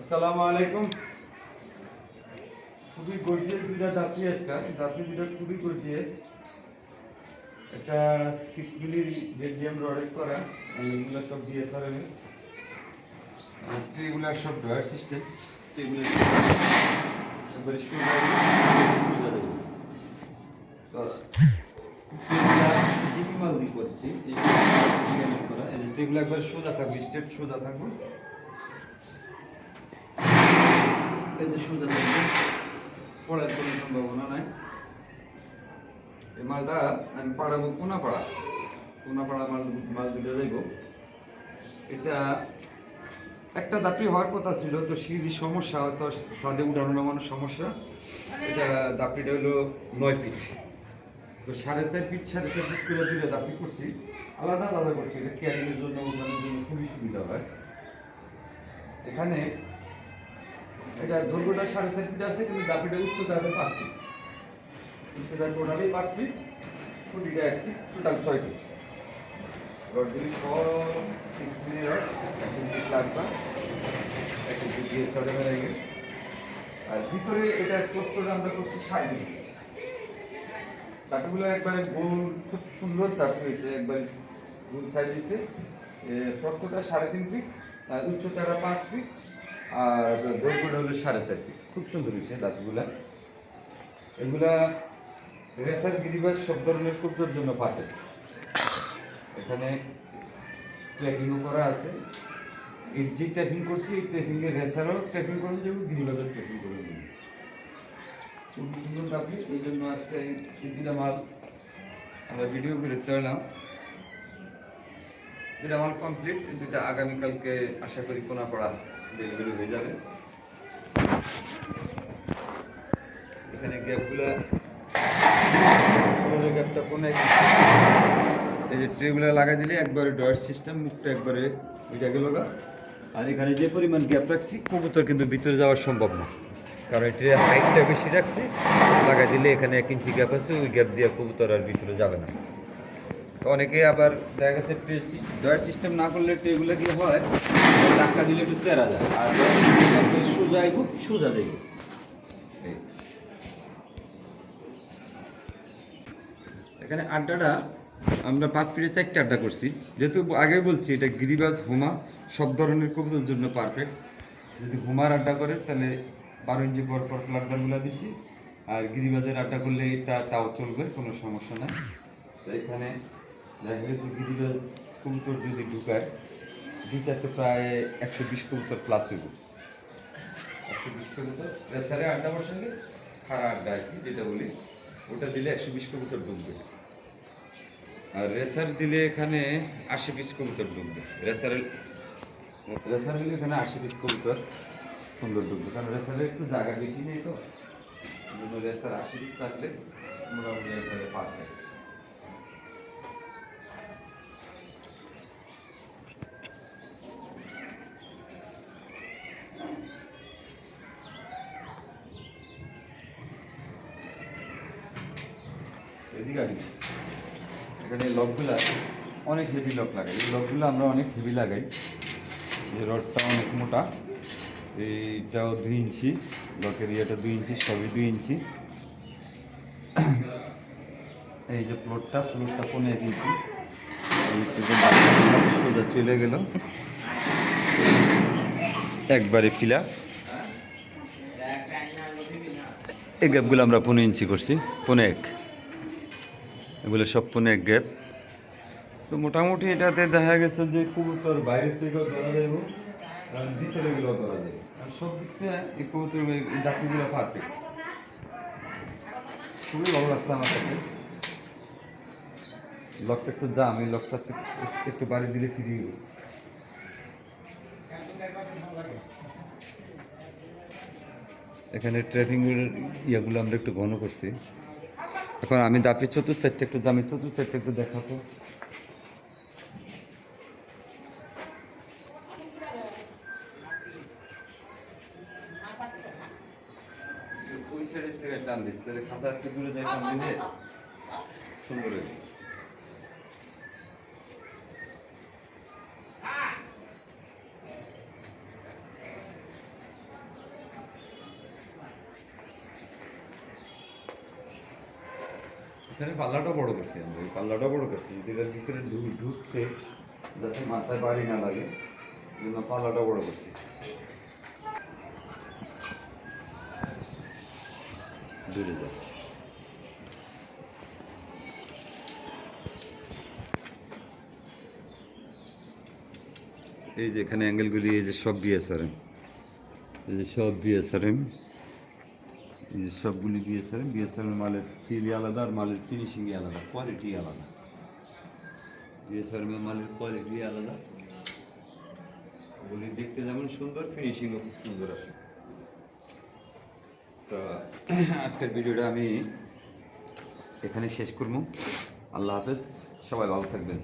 আসসালামু আলাইকুম। খুবই গর্জিয়াস দুইটা দাঁতি আজকাল দাঁতি দুইটা খুবই গর্জিয়াস এটা সিক্স মিলি বেলজিয়াম রডের করা এগুলো সব ডিএসআরএম ট্রিগুলার সব ডয়ার সিস্টেম ট্রিগুলার একবারে সুন্দর। তো ডিপি মাল দিয়ে করছি। এই করা, এই সোজা থাকবে স্টেপ সোজা থাকবে। যে সোজা থাকবে পড়ার কোনো সম্ভাবনা নাই। এই মালটা আমি পাড়াবো কোনা পাড়া কোনা পাড়া মাল মাল দিলে যাইব। এটা একটা দাপড়ি হওয়ার কথা ছিল, তো সিঁড়ি সমস্যা তো ছাদে উঠানো নামানো সমস্যা। এটা দাপড়িটা হলো নয় ফিট। তো সাড়ে চার ফিট, সাড়ে চার ফিট করে দিলে দাপড়ি করছি। আলাদা আলাদা করছি। এটা ক্যারিংয়ের জন্য উঠানোর জন্য খুবই সুবিধা হয়। এখানে এটা দৈর্ঘ্যটা সাড়ে চার ফিট আছে, কিন্তু দাপিটা উচ্চতা আছে পাঁচ ফিট উচ্চতা টোটালি পাঁচ ফিট খুঁটিটা এক ফিট টোটাল ছয় ফিট সব সিক্স মিলি রড এক ইঞ্চি লাগবা এক ইঞ্চি দিয়ে আর ভিতরে এটা করে আমরা করছি তিন ফিট তাকুগুলো একবারে গোল, খুব সুন্দর তাকু হয়েছে, একবারে গোল সাইজ হয়েছে প্রস্তটা সাড়ে তিন ফিট আর উচ্চতাটা পাঁচ ফিট আর দৈর্ঘ্যটা হলো সাড়ে চার খুব সুন্দর হয়েছে দাঁতগুলা এগুলা রেসার গিরিবাস সব ধরনের কুর্তোর জন্য পারফেক্ট এখানে ট্রেকিংও করা আছে। এই যে ট্রেকিং করছি, এই ট্রেকিংয়ের রেসারও ট্রেকিং করে যাব গিরিবাসও ট্রেকিং করে দেবো খুব সুন্দর কাপড় এই জন্য আজকে এই মাল আমরা ভিডিও করে চলাম দুটা মাল কমপ্লিট দুটা আগামীকালকে আশা করি কোনা পড়া ডেলিভারি হয়ে যাবে। এখানে গ্যাপগুলা গ্যাপটা কোনে? এই যে ট্রেগুলো লাগাই দিলে একবারে ডয়ার সিস্টেম, মুখটা একবারে ওইটা গেল আর এখানে যে পরিমাণ গ্যাপ রাখছি, কবুতর কিন্তু ভিতরে যাওয়া সম্ভব না। কারণ এই হাইটটা বেশি রাখছি, লাগাই দিলে এখানে এক ইঞ্চি গ্যাপ আছে, ওই গ্যাপ দিয়ে কবুতর আর ভিতরে যাবে না। তো অনেকে আবার দেখা গেছে ট্রে ডয়ার সিস্টেম না করলে ট্রেগুলো কি হয়, ধাক্কা দিলে একটু তেরা যায়। আর সোজা আইব, সোজা যাইব। এখানে আড্ডাটা, আমরা পাঁচ পিঠে চারটে আড্ডা করছি। যেহেতু আগে বলছি, এটা গিরিবাজ, হোমা, সব ধরনের কবিতার জন্য পারফেক্ট যদি হোমার আড্ডা করে, তাহলে বারো ইঞ্চি পর পর ফ্লাগদারগুলো দিছি। আর গিরিবাজের আড্ডা করলে এটা তাও চলবে, কোনো সমস্যা নাই। তো এখানে দেখা গেছে কবুতর যদি ঢুকায়, দুইটাতে প্রায় একশো বিশ কবুতর প্লাস হইব। একশো বিশ কবুতর রেসারে আড্ডা বসালে খাড়া আড্ডা আর কি, যেটা বলি, ওটা দিলে একশো বিশ কবুতর ঢুকবে আর রেসার দিলে এখানে আশি পিস কবুতর ঢুকবে রেসারের, রেসার দিলে এখানে আশি পিস কবুতর সুন্দর ঢুকবে কারণ রেসারের একটু জায়গা বেশি নেই তো। রেসার আশি পিস থাকলে মোটামুটি একবারে পারফেক্ট এদিকে আগে। এখানে লকগুলা অনেক হেভি লক লাগাই। এই লকগুলো আমরা অনেক হেভি লাগাই। এই রডটা অনেক মোটা। এইটাও দুই ইঞ্চি। লকের ইয়েটা দুই ইঞ্চি, সবই দুই ইঞ্চি। এই যে প্লটটা প্লটটা পনেরো এক ইঞ্চি। এই সোজা চলে গেল। একবারে ফিলা এই গ্যাপগুলো আমরা পনেরো ইঞ্চি করছি, পনেরো এক। এগুলো সব এক গ্যাপ। তো মোটামুটি এটাতে দেখা গেছে যে কবুতর বাইরের থেকেও ধরা যাবে আর ভিতরে গুলো ধরা যাবে আর সব দিক থেকে এই কবুতর এই ডাকুগুলো পারফেক্ট খুবই ভালো লাগছে আমার কাছে। লকটা একটু জাম, এই লকটা একটু বাড়ি দিলে ফিরিয়ে গেল এখানে ট্রাফিং ইয়াগুলো আমরা একটু ঘন করছি। এখন আমি দাপি চতুর চারটে একটু দামি চতুর্থ চারটে একটু দেখাবো। ওই সাইডের থেকে টান দিচ্ছি খাঁচা একটু দূরে যাই টান দিলে সুন্দর হয়েছে এখানে পাল্লাটা বড় করছি আমরা পাল্লাটা বড় করছি এটার ভিতরে ঢুক ঢুকতে যাতে মাথায় বাড়ি না লাগে জন্য পাল্লাটা বড় করছি। দূরে যা এই যে এখানে অ্যাঙ্গেলগুলি, এই যে সব বিএসআরএম এই যে সব বিএসআরএম এই সবগুলি বিএসআরএম বিএসআরএম মালের চিলি আলাদা আর মালের ফিনিশিংই আলাদা কোয়ালিটি আলাদা বিএসআরএম মালের কোয়ালিটি আলাদা ওগুলি দেখতে যেমন সুন্দর ফিনিশিংও খুব সুন্দর আসে তো আজকের ভিডিওটা আমি এখানে শেষ করব। আল্লাহ হাফেজ, সবাই ভালো থাকবেন।